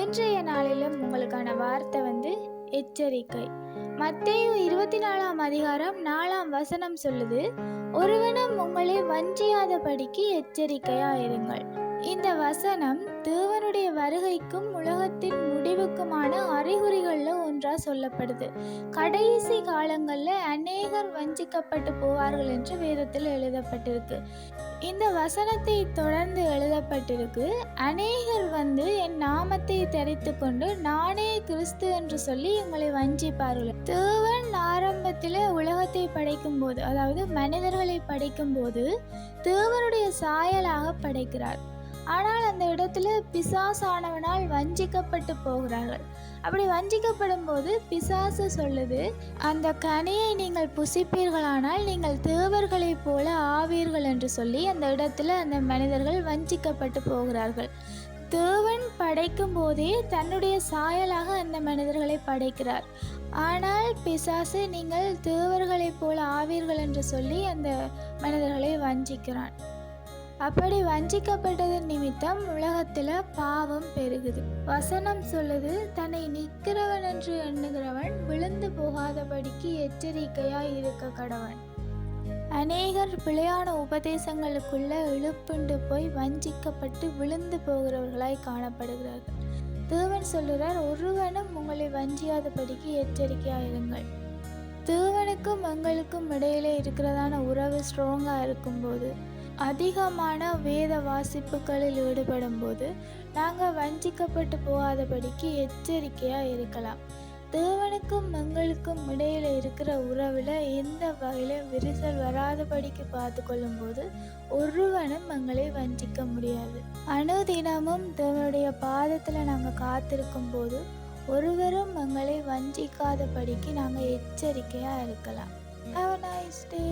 இன்றைய நாளிலும் உங்களுக்கான வார்த்தை வந்து எச்சரிக்கை. மத்தேயு இருபத்தி நாலாம் அதிகாரம் நாலாம் வசனம் சொல்லுது ஒருவனும் உங்களை வஞ்சியாதபடிக்கு எச்சரிக்கையா இருங்கள் இந்த வசனம் தேவனுடைய வருகைக்கும் உலகத்தின் முடிவுக்குமான அறிகுறிகளில் ஒன்றாக சொல்லப்படுது. கடைசி காலங்களில் அநேகர் வஞ்சிக்கப்பட்டு போவார்கள் என்று வேதத்தில் எழுதப்பட்டிருக்கு. இந்த வசனத்தை தொடர்ந்து எழுதப்பட்டிருக்கு. அநேகர் வந்து என் நாமத்தை தெரித்து கொண்டு நானே கிறிஸ்து என்று சொல்லி உங்களை வஞ்சிப்பார்கள். தேவன் ஆரம்பத்தில் உலகத்தை படைக்கும் போது அதாவது மனிதர்களை படைக்கும் போது தேவனுடைய சாயலாக படைக்கிறார். ஆனால் அந்த இடத்துல பிசாசானவனால் வஞ்சிக்கப்பட்டு போகிறார்கள். அப்படி வஞ்சிக்கப்படும் போது பிசாசு சொல்லுது அந்த கனியை நீங்கள் புசிப்பீர்களானால் நீங்கள் தேவர்களைப் போல ஆவீர்கள் என்று சொல்லி அந்த இடத்துல அந்த மனிதர்கள் வஞ்சிக்கப்பட்டு போகிறார்கள். தேவன் படைக்கும் போதே தன்னுடைய சாயலாக அந்த மனிதர்களை படைக்கிறார். ஆனால் பிசாசு நீங்கள் தேவர்களைப் போல ஆவீர்கள் என்று சொல்லி அந்த மனிதர்களை வஞ்சிக்கிறான். அப்படி வஞ்சிக்கப்பட்டது நிமித்தம் உலகத்தில் பாவம் பெருகுது. வசனம் சொல்லுது தன்னை நிற்கிறவன் என்று எண்ணுகிறவன் விழுந்து போகாதபடிக்கு எச்சரிக்கையாய் இருக்க கடவன். அநேகர் பிழையான உபதேசங்களுக்குள்ள இழுப்புண்டு போய் வஞ்சிக்கப்பட்டு விழுந்து போகிறவர்களாய் காணப்படுகிறார்கள். தேவன் சொல்லுறார் ஒருவனும் உங்களை வஞ்சியாதபடிக்கு எச்சரிக்கையாக இருங்கள். தேவனுக்கும் எங்களுக்கும் இடையிலே இருக்கிறதான உறவு ஸ்ட்ராங்காக இருக்கும்போது அதிகமான வேத வாசிப்புகளில் ஈடுபடும் போது நாங்கள் வஞ்சிக்கப்பட்டு போகாதபடிக்கு எச்சரிக்கையாக இருக்கலாம். தேவனுக்கும் எங்களுக்கும் இடையில இருக்கிற உறவில் எந்த வகையிலும் விரிசல் வராதபடிக்கு பார்த்து கொள்ளும்போது ஒருவனும் எங்களை வஞ்சிக்க முடியாது. அனுதினமும் தேவனுடைய பாதத்தில் நாங்கள் காத்திருக்கும் போது ஒருவரும் எங்களை வஞ்சிக்காதபடிக்கு நாங்கள் எச்சரிக்கையாக இருக்கலாம். Have nice day.